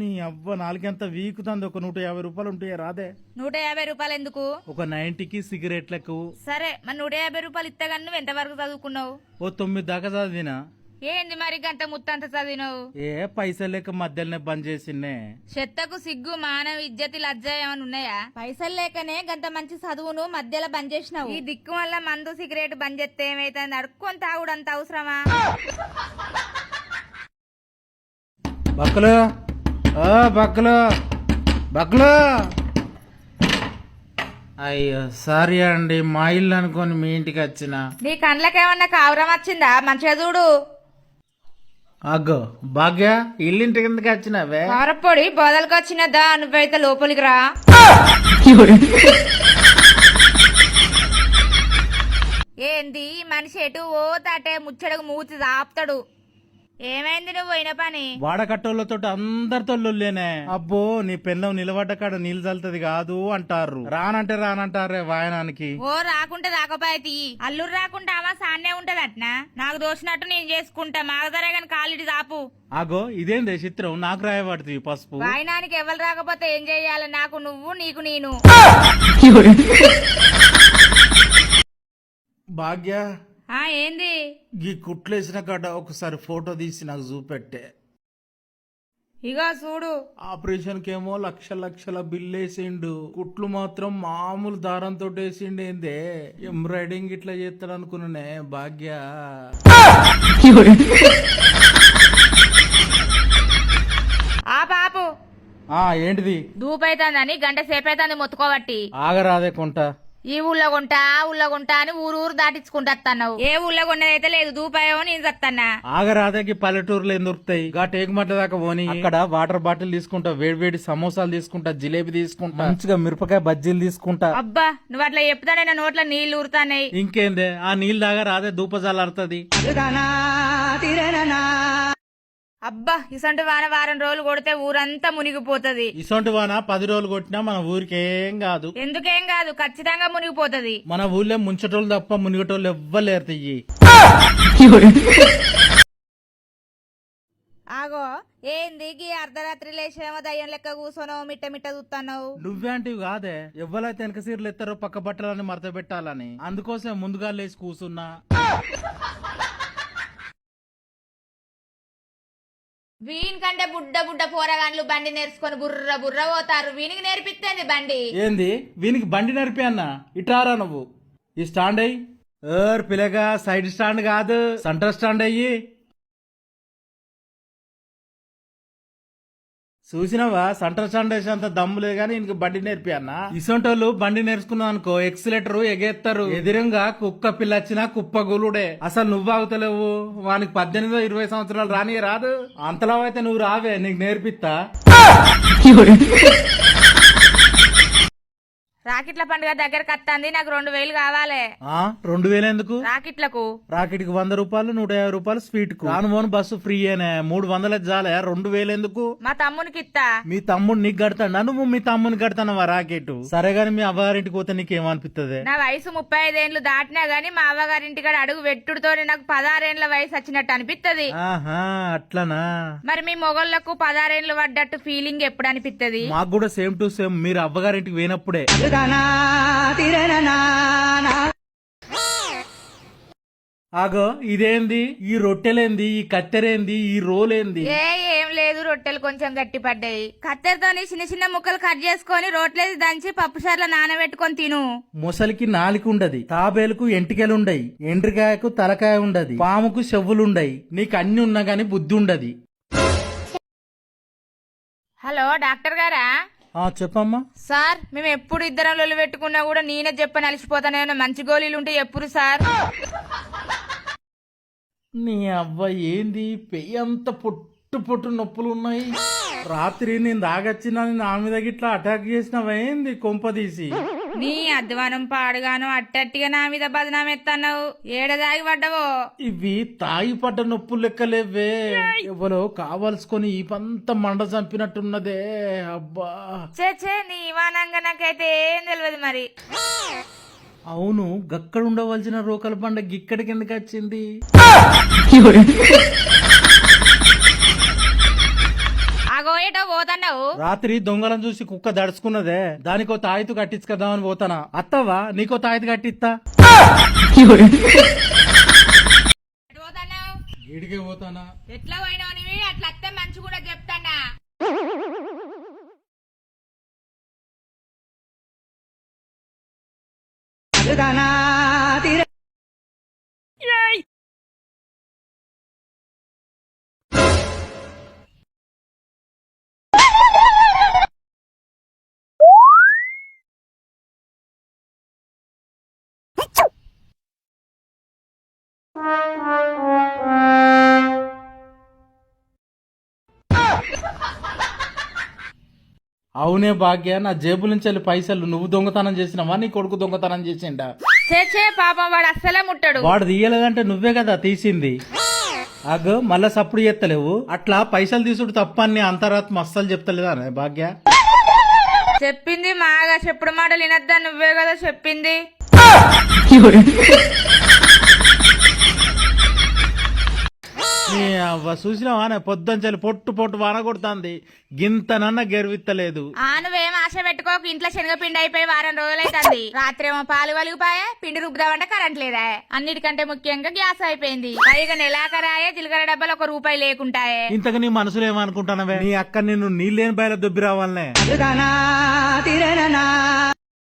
నీ అవ్వ నాలుగంత వీకుతుంది. ఒక నూట యాభై రూపాయలు ఉంటాయి రాదే. నూట యాభై రూపాయలు ఎందుకు? ఒక నైన్టీకి సిగరెట్లకు. సరే మరి నూట యాభై రూపాయలు ఇత్తగాని నువ్వు ఎంతవరకు చదువుకున్నావు? ఓ తొమ్మిది దాకా చదివినా. ఏంది మరి గంత ముత్తంత చదివినావు? ఏ పైసలు లేక మధ్యలోనే బంద్ చేసిండే. చెత్తకు సిగ్గు మానవ ఇజ్జతి లజ్జ ఏమైనా ఉన్నాయా? పైసలు లేకనే గంత మంచి చదువును మధ్యలో బంద్ చేసినావు. ఈ దిక్కు వల్ల మందు సిగరెట్ బంద్ చేస్తే ఏమైతుంది? అడుక్కొని తాగుడు అంత అవసరమా? బక్కలు. ఓ బక్కలు బక్కలు అయ్యో సారీ అండి మా ఇల్లు అనుకొని మీ ఇంటికి వచ్చిన. నీ కండ్లకేమన్నా కావరం వచ్చిందా? మంచిగా చూడు. అగ్గో భాగ్య ఇల్లింటి కిందకి వచ్చినవే. కారపొడి బోదలకు వచ్చినదా? నువ్వైతే లోపలికి రా. ఏంది? ఈ మనిషి ఎటు ఓ తాటే ముచ్చడకు మూతి ఆపుతాడు ఏమైంది నువ్వు పోయిన పని? వాడకట్టోళ్ళతో అందరితో లొల్లేనే. అబ్బో నీ పెన్నం నిలబడ్డ కాడ నీళ్ళు చల్లుతుంది కాదు అంటారు రానంటే రానంటారే వాయనానికి. ఓ రాకుంటే రాకపోతే అల్లురు రాకుంటే ఆమె సాన్నే ఉంటది అట్నా నాకు దోచినట్టు నేను చేసుకుంటా. మాగదరే గాని కాలిడి దాపు. అగో ఇదేందే చిత్రం? నాకు రాయబడుతుంది పసుపు. వాయినానికి ఎవరు రాకపోతే ఏం చెయ్యాలి నాకు నువ్వు నీకు నేను. భాగ్య ఆ ఏంది? ఈ కుట్లేసిన కాడ ఒకసారి ఫోటో తీసి నాకు చూపెట్టే. ఇగో చూడు. ఆపరేషన్ కేమో లక్ష లక్షల బిల్లు వేసిండు. కుట్లు మాత్రం మామూలు దారంతో వేసిండేందే ఎంబ్రాయిడింగ్ ఇట్లా చేస్తాడు అనుకున్నానే భాగ్య. ఆ పాపు ఆ ఏంటిది? దూపైతుందని గంట సేపైతుంది మొత్తుకోబట్టి. ఆగరాదే కొంట. ఈ ఊళ్ళో కొంటా ఆ ఊళ్ళో కొంటా అని ఊరు ఊరు దాటించుకుంటా వస్తున్నావు ఏ ఊళ్ళో కొన్నదైతే లేదు దూపాయో నేను చెప్తాన్నా ఆగరాదేకి పల్లెటూరులో ఏం దొరుకుతాయి గా టేకుమట్ల దాకా పోని. అక్కడ వాటర్ బాటిల్ తీసుకుంటా వేడి వేడి సమోసాలు తీసుకుంటా జిలేబీ తీసుకుంటా. మంచిగా మిరపకాయ బజ్జీలు తీసుకుంటా. అబ్బా నువ్వు అట్లా చెప్తానే నా నోట్ల నీళ్ళు ఊరుతాన్నాయి ఇంకేందే? ఆ నీళ్ళు దాగా రాదే దూపజాలడుతుంది అబ్బా ఇసంటి వాన వారం రోజులు కొడితే ఊరంతా మునిగిపోతది. ఇసొంటి వాన పది రోజులు కొట్టినా మన ఊరికేం కాదు. ఎందుకేం కాదు ఖచ్చితంగా మునిగిపోతది. మన ఊళ్ళో ముంచటోళ్ళు తప్ప మునిగటోళ్ళు ఎవ్వలేరు తియ్యి. ఆగో ఏంది గీ అర్ధరాత్రి లేచేమో దయ్యం లెక్క కూర్చోనో మిట్ట మిట్ట చూస్తున్నావు నువ్వేంటివి కాదే ఎవ్వలైతే వెనక సీరలు ఎత్తారో పక్క బట్టలని మడత పెట్టాలని. అందుకోసం ముందుగా లేచి కూసున్నా వీని కంటే బుడ్డ బుడ్డ పోరగాన్లు బండి నేర్చుకొని బుర్ర బుర్ర పోతారు. వీనికి నేర్పిస్తేంది బండి. ఏంది? వీనికి బండి నడిపి అన్న. ఇటారా నువ్వు? ఈ స్టాండ్ అయ్యి ఏర్ పిల్లగా సైడ్ స్టాండ్ కాదు సెంటర్ స్టాండ్ అయ్యి. చూసినావా? సెంటర్ స్టాండ్ అంత దమ్ము లేదు కానీ ఇంక బండి నేర్పి అన్న. ఇసొంటోళ్ళు బండి నేర్చుకున్నావు అనుకో ఎక్సిలేటర్ ఎగేస్తారు ఎదిరంగా కుక్క పిల్లచ్చినా కుప్ప గులుడే అసలు నువ్వు ఆగుతలేవు. వానికి పద్దెనిమిదో ఇరవై సంవత్సరాలు రాని రాదు అంతలో అయితే నువ్వు రావే నీకు నేర్పిస్తా. రాకెట్ల పండుగ దగ్గరకు వస్తుంది నాకు రెండు వేలు కావాలి. ఆ రెండు వేలు ఎందుకు? రాకెట్లకు. రాకెట్కి వంద రూపాయలు నూట యాభై రూపాయలు స్వీట్కు రాను పోను బస్సు ఫ్రీ అయినా మూడు వందల జాలే రెండు వేలు ఎందుకు? మా తమ్మునికి ఇత్తా. మీ తమ్ముడు నీకు కడతాడు. నువ్వు మీ తమ్ముని కడతానవా రాకెట్ సరే గాని మీ అవ్వగారింటికి పోతే నీకేమనిపిస్తుంది నా వయసు ముప్పై ఐదేండ్లు దాటినా గానీ మా అవ్వగారింటి కాడ అడుగు పెట్టుడుతో నాకు పదహారేండ్ల వయసు వచ్చినట్టు అనిపిత్తది. ఆహా అట్లనా? మరి మీ మొగోళ్ళకు పదహారేండ్లు పడ్డట్టు ఫీలింగ్ ఎప్పుడు అనిపిత్తది? మాకు కూడా సేమ్ టు సేమ్ మీరు అవ్వగారింటికి పోయినప్పుడే. ఆగో ఇదేంది? ఈ రొట్టెలేంది? ఈ కత్తెరేంది? ఈ రోలేంది? ఏ ఏం లేదు రొట్టెలు కొంచెం గట్టి పడ్డాయి. కత్తెరతోని చిన్న చిన్న ముక్కలు కట్ చేసుకొని రోట్లేసి దంచి పప్పు సార్లు నానబెట్టుకొని తిను. మొసలికి నాలిక ఉండది తాబేలుకు ఎంటికెలుండయి ఎండ్రికాయకు తలకాయ ఉండది పాముకు చెవులుండయి నీకు అన్ని ఉన్నా గాని బుద్ధి ఉండది హలో డాక్టర్ గారా? చెప్పమ్మా. సార్ మేము ఎప్పుడు ఇద్దరం లొల్లి పెట్టుకున్నా కూడా నేనే చెప్పని అలసిపోతానేమో మంచి గోళీలు ఉంటే ఎప్పుడు సార్? నీ అవ్వ ఏంది? పెయ్యి అంత పొట్టు పొట్టు నొప్పులు ఉన్నాయి. రాత్రి నేను దాగచ్చినా నా మీద గిట్లా అటాక్ కొంప తీసి? నీ అధ్వానం పాడుగాను అట్టట్టిగా నా మీద బదనాం ఎత్తన్నావు. ఏడదాగి పడ్డవో? ఇవి తాగి పడ్డ నొప్పులు లెక్కలేవే ఎవరో కావలసుకొని ఈ పంత మండ చంపినట్టున్నదే. అబ్బా! చే చే నీ ఇవానంగా నాకైతే ఏం తెలియదు మరి. అవును గక్కడ ఉండవలసిన రోకల పండగ ఇక్కడికి ఎందుకు వచ్చింది ఆగో ఏటో పోతున్నావు రాత్రి దొంగలను చూసి కుక్క దడుచుకున్నదే. దానికో తాయితు కట్టించుకదామని పోతానా? అత్తవా నీకో తాయితు కట్టిస్తా. పోతానా? ఎట్లా పోయినావు నీవి? అట్లా అత్తే మంచి కూడా చెప్తానా? అవునే భాగ్య నా జేబుల నుంచి వెళ్ళి పైసలు నువ్వు దొంగతనం చేసినావా? నీ కొడుకు దొంగతనం చేసిండా? చే చే పాపం వాడు అస్సలే ముట్టడు. వాడు తీయలేదంటే నువ్వే కదా తీసింది. అగో మళ్ళా సప్పుడు చేస్తలేవు అట్లా పైసలు తీసుడు తప్పని అంతరాత్మ అస్సలు చెప్తలేదా అనే భాగ్య? చెప్పింది మాగా చెప్పుడు మాటలు వినద్దా నువ్వే కదా చెప్పింది నీ అవ్వ చూసినావా? పొద్దుంచెలి పొట్టు పొట్టు వాన కొడుతుంది గింతనన్న గెరివిత్తలేదు. నువ్వేం ఆశ పెట్టుకోకు. ఇంట్లో శనగపిండి అయిపోయి వారం రోజులైతుంది. రాత్రేమో పాలు వలిగిపోయా పిండి రుబ్బుదామంటే కరెంట్ లేదా. అన్నిటికంటే ముఖ్యంగా గ్యాస్ అయిపోయింది. పైగా నెలాఖరాయే జీలకర్ర డబ్బాలు ఒక రూపాయి లేకుంటాయే. ఇంతకు నీ మనసులో ఏమనుకుంటానవే? నీ అక్క నిన్ను నీళ్ళేని బయల దుబ్బి రావాలనే.